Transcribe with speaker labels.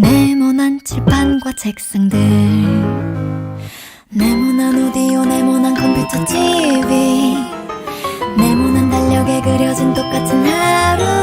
Speaker 1: 네모난 칠판과 책상들. 네모난 오디오 네모난 컴퓨터 TV 네모난 달력에 그려진 똑같은 하루